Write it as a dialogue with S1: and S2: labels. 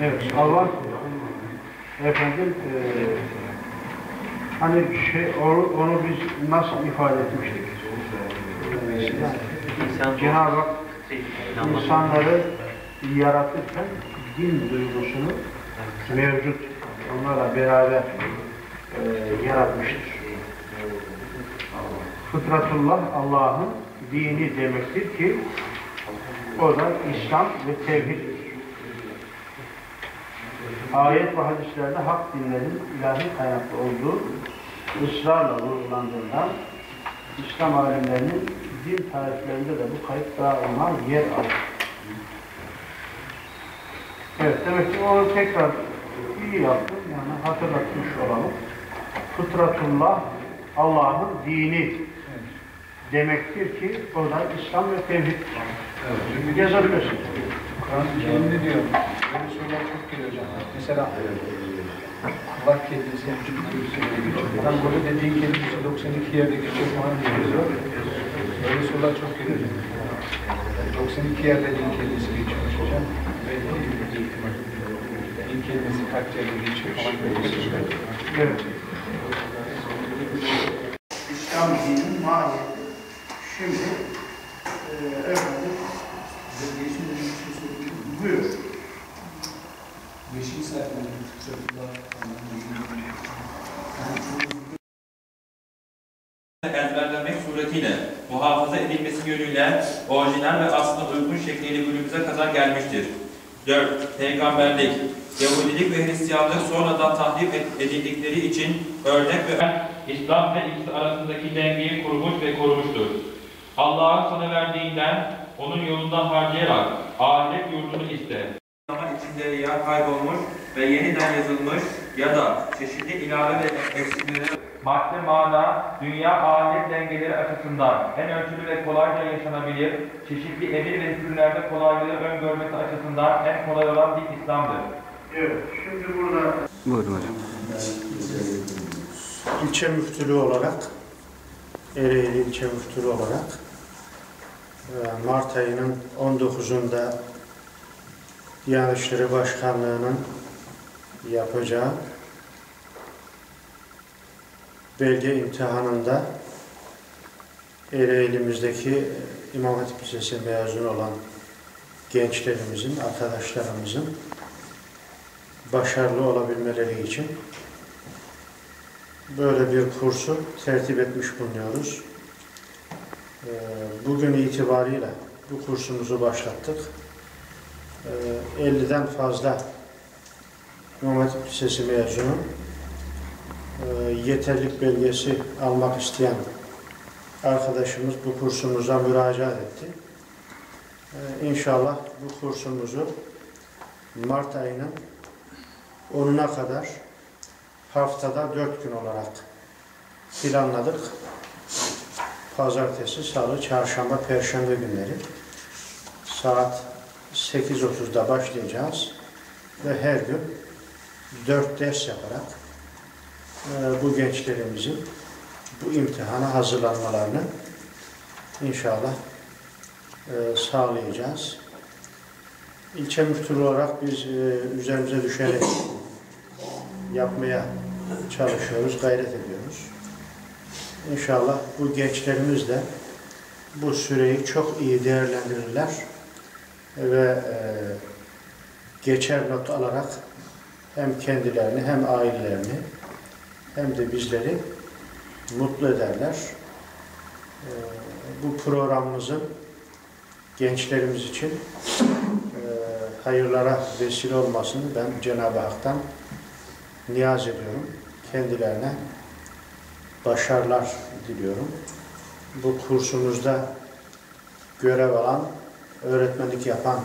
S1: Evet, Allah efendim eee hani şey onu, onu biz nasıl ifade etmiştik?
S2: İnsan
S1: Cenab-ı Hak insanları yaratırken din duygusunu mevcut onlarla beraber eee yaratmıştır. Fıtratullah Allah'ın dini demektir ki o da İslam ve tevhiddir. Ayet ve hadislerde hak dinlerin ilahi kaynaklı olduğu ısrarla vurgulandığından İslam alimlerinin din tarihlerinde de bu kayıt daima yer alır. Evet, demek ki onu tekrar iyi yaptım. Yani hatırlatmış olalım. Fıtratullah Allah'ın dini demektir ki o da İslam ve tevhid. Yazabilirsin.
S3: Kur'an-ı Kerim'de diyor, böyle sorular çok geliyor hocam. Mesela Allah kelimesi, tam burada dediğin kelimesi 92 yerde geçiyor falan diyor. Böyle sorular çok geliyor hocam. 92 yerde din kelimesi geçiyormuş hocam. Ve din kelimesi kaç yerde geçiyor falan böyle.
S1: Evet. İslam dininin mahiyeti. Şimdi e, efendim buyur.
S4: Beşinci sayfada fıtratullah
S5: ezberlenmek suretiyle muhafaza edilmesi yönüyle orijinal ve aslına uygun şekliyle günümüze kadar gelmiştir. 4. Peygamberlik Yahudilik ve Hristiyanlık sonradan tahrip ed- edildikleri için örnek ve İslam ve ikisi arasındaki dengeyi kurmuş ve korumuştur. Allah'ın sana verdiğinden, onun yolundan harcayarak ahiret yurdunu iste. Zaman içinde ya kaybolmuş ve yeniden yazılmış ya da çeşitli ilave ve eksikleri Madde mana, dünya ahiret dengeleri açısından en ölçülü ve kolayca yaşanabilir, çeşitli emir ve hükümlerde kolaylığı öngörmesi açısından en kolay olan din İslam'dır.
S1: Evet, şimdi burada
S2: Buyurun hocam.
S1: ilçe müftülüğü olarak, Ereğli ilçe müftülüğü olarak Mart ayının 19'unda Diyanet Başkanlığı'nın yapacağı belge imtihanında Ereğli'mizdeki İmam Hatip Lisesi mezunu olan gençlerimizin, arkadaşlarımızın başarılı olabilmeleri için böyle bir kursu tertip etmiş bulunuyoruz. Ee, Bugün itibariyle bu kursumuzu başlattık. Ee, 50'den fazla İmam Hatip Lisesi mezunu e, yeterlik belgesi almak isteyen arkadaşımız bu kursumuza müracaat etti. Ee, İnşallah bu kursumuzu Mart ayının 10'una kadar haftada 4 gün olarak planladık. Pazartesi, salı, çarşamba, perşembe günleri saat 8.30'da başlayacağız ve her gün 4 ders yaparak e, bu gençlerimizin bu imtihana hazırlanmalarını inşallah e, sağlayacağız. İlçe müftülüğü olarak biz e, üzerimize düşeni yapmaya çalışıyoruz, gayret ediyoruz. İnşallah bu gençlerimiz de bu süreyi çok iyi değerlendirirler ve e, geçer not alarak hem kendilerini hem ailelerini hem de bizleri mutlu ederler. E, bu programımızın gençlerimiz için e, hayırlara vesile olmasını ben Cenab-ı Hak'tan niyaz ediyorum. Kendilerine başarılar diliyorum. Bu kursumuzda görev alan, öğretmenlik yapan